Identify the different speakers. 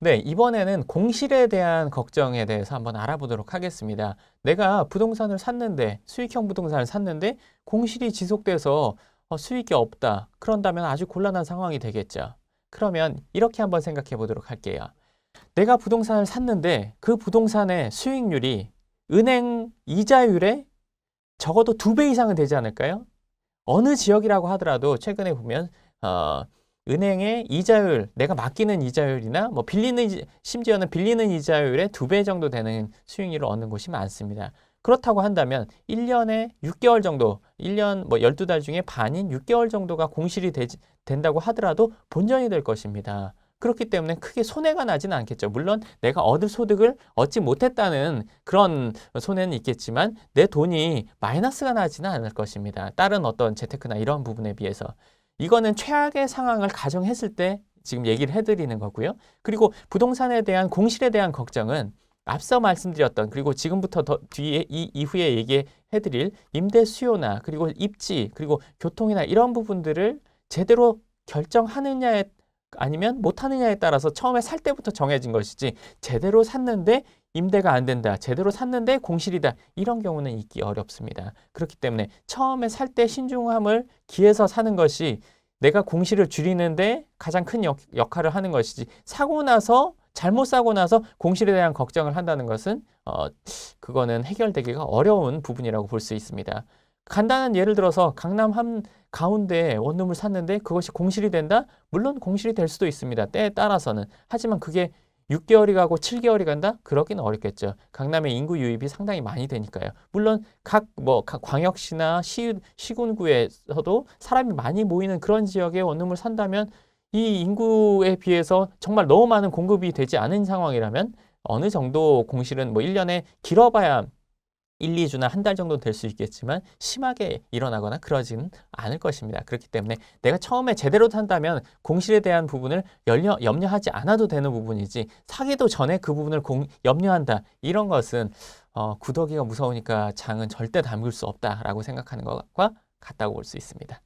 Speaker 1: 네, 이번에는 공실에 대한 걱정에 대해서 한번 알아보도록 하겠습니다. 내가 부동산을 샀는데, 수익형 부동산을 샀는데, 공실이 지속돼서 어, 수익이 없다. 그런다면 아주 곤란한 상황이 되겠죠. 그러면 이렇게 한번 생각해 보도록 할게요. 내가 부동산을 샀는데, 그 부동산의 수익률이 은행 이자율의 적어도 두 배 이상은 되지 않을까요? 어느 지역이라고 하더라도 최근에 보면, 어, 은행의 이자율, 내가 맡기는 이자율이나 뭐 빌리는 심지어는 빌리는 이자율의 두 배 정도 되는 수익률을 얻는 곳이 많습니다. 그렇다고 한다면 1년에 6개월 정도, 1년 뭐 12달 중에 반인 6개월 정도가 공실이 되지, 된다고 하더라도 본전이 될 것입니다. 그렇기 때문에 크게 손해가 나지는 않겠죠. 물론 내가 얻을 소득을 얻지 못했다는 그런 손해는 있겠지만 내 돈이 마이너스가 나지는 않을 것입니다. 다른 어떤 재테크나 이런 부분에 비해서. 이거는 최악의 상황을 가정했을 때 지금 얘기를 해드리는 거고요. 그리고 부동산에 대한 공실에 대한 걱정은 앞서 말씀드렸던 그리고 지금부터 더 뒤에 이 이후에 얘기해드릴 임대 수요나 그리고 입지 그리고 교통이나 이런 부분들을 제대로 결정하느냐에 아니면 못하느냐에 따라서 처음에 살 때부터 정해진 것이지 제대로 샀는데 임대가 안 된다. 제대로 샀는데 공실이다. 이런 경우는 있기 어렵습니다. 그렇기 때문에 처음에 살 때 신중함을 기해서 사는 것이 내가 공실을 줄이는데 가장 큰 역, 역할을 하는 것이지 사고 나서 잘못 사고 나서 공실에 대한 걱정을 한다는 것은 어, 그거는 해결되기가 어려운 부분이라고 볼 수 있습니다. 간단한 예를 들어서 강남 한 가운데 원룸을 샀는데 그것이 공실이 된다? 물론 공실이 될 수도 있습니다. 때에 따라서는. 하지만 그게 6개월이 가고 7개월이 간다? 그러기는 어렵겠죠. 강남의 인구 유입이 상당히 많이 되니까요. 물론 각 뭐 광역시나 시, 시군구에서도 사람이 많이 모이는 그런 지역에 원룸을 산다면 이 인구에 비해서 정말 너무 많은 공급이 되지 않은 상황이라면 어느 정도 공실은 뭐 1년에 길어봐야 1, 2주나 한 달 정도 될 수 있겠지만 심하게 일어나거나 그러지는 않을 것입니다. 그렇기 때문에 내가 처음에 제대로 산다면 공실에 대한 부분을 염려, 염려하지 않아도 되는 부분이지 사기도 전에 그 부분을 공, 염려한다. 이런 것은 어, 구더기가 무서우니까 장은 절대 담글 수 없다라고 생각하는 것과 같다고 볼 수 있습니다.